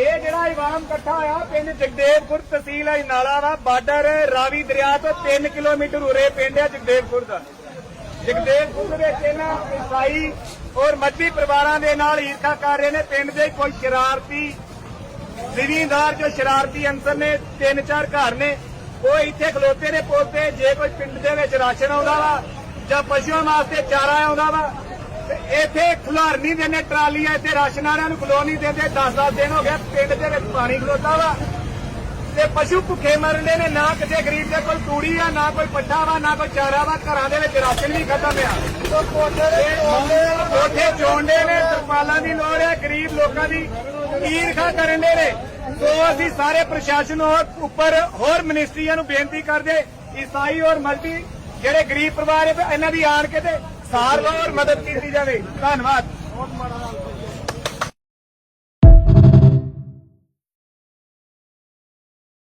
ਇਹ ਜਿਹੜਾ ਇਵਾਮ ਇਕੱਠਾ ਹੋਇਆ, ਪਿੰਡ ਜਗਦੇਵਪੁਰ ਤਹਿਸੀਲ ਹੈ, ਨਾਲਾ ਵਾ ਬਾਰਡਰ ਰਾਵੀ ਦਰਿਆ ਤੋਂ 3 ਕਿਲੋਮੀਟਰ ਉਰੇ ਪਿੰਡ ਹੈ ਜਗਦੇਵਪੁਰ ਦਾ। ਜਗਦੇਵਪੁਰ ਦੇ ਵਿੱਚ ਇਹਨਾਂ ਈਸਾਈ ਔਰ ਮੱਧੀ ਪਰਿਵਾਰਾਂ ਦੇ ਨਾਲ ਈਰਖਾ ਕਰ ਰਹੇ ਨੇ। ਪਿੰਡ ਦੇ ਕੋਈ ਸ਼ਰਾਰਤੀ ਜ਼ਿਮੀਂਦਾਰ ਜੋ ਸ਼ਰਾਰਤੀ ਅੰਸਰ ਨੇ, ਤਿੰਨ ਚਾਰ ਘਰ ਨੇ, ਉਹ ਇੱਥੇ ਖਲੋਤੇ ਨੇ ਪੋਤੇ ਜੇ ਕੋਈ ਪਿੰਡ ਦੇ ਵਿੱਚ ਰਾਸ਼ਨ ਆਉਂਦਾ ਵਾ ਜਾਂ ਪਸ਼ੂਆਂ ਵਾਸਤੇ ਚਾਰਾ ਆਉਂਦਾ ਵਾ ਇੱਥੇ ਖੁਲਾਰ ਨਹੀਂ ਦਿੰਦੇ ਟਰਾਲੀਆਂ ਇੱਥੇ, ਰਾਸ਼ਨ ਵਾਲਿਆਂ ਨੂੰ ਖਲੋ ਨਹੀਂ ਦਿੰਦੇ। 10-10 ਦਿਨ ਹੋ ਗਿਆ ਪਿੰਡ ਦੇ ਵਿੱਚ ਪਾਣੀ ਖਲੋਤਾ ਵਾ। ਤੇ ਪਸ਼ੂ ਭੁੱਖੇ ਮਰਨੇ ਨੇ, ਨਾ ਕਿਸੇ ਗਰੀਬ ਦੇ ਕੋਲ ਤੂੜੀ ਆ, ਨਾ ਕੋਈ ਪੱਠਾ ਵਾ, ਨਾ ਕੋਈ ਚਾਰਾ ਵਾ, ਘਰਾਂ ਦੇ ਵਿੱਚ ਰਾਸ਼ਨ ਵੀ ਖਤਮ ਆ। ਕੋਠੇ ਚੋਂਡੇ ਨੇ, ਤਰਪਾਲਾਂ ਦੀ ਲੋੜ ਹੈ ਗਰੀਬ ਲੋਕਾਂ ਦੀ ਈਰਖਾ ਕਰਨ ਦੇ ਨੇ। ਸੋ ਅਸੀਂ ਸਾਰੇ ਪ੍ਰਸ਼ਾਸਨ ਔਰ ਉੱਪਰ ਹੋਰ ਮਿਨਿਸਟਰੀਆਂ ਨੂੰ ਬੇਨਤੀ ਕਰਦੇ, ਈਸਾਈ ਔਰ ਮਲਟੀ, ਜਿਹੜੇ ਗਰੀਬ ਪਰਿਵਾਰ ਇਹਨਾਂ ਦੀ ਆਣ ਕੇ ਤੇ ਸਾਰਵਾਰ ਮਦਦ ਕੀਤੀ ਜਾਵੇ। ਧੰਨਵਾਦ।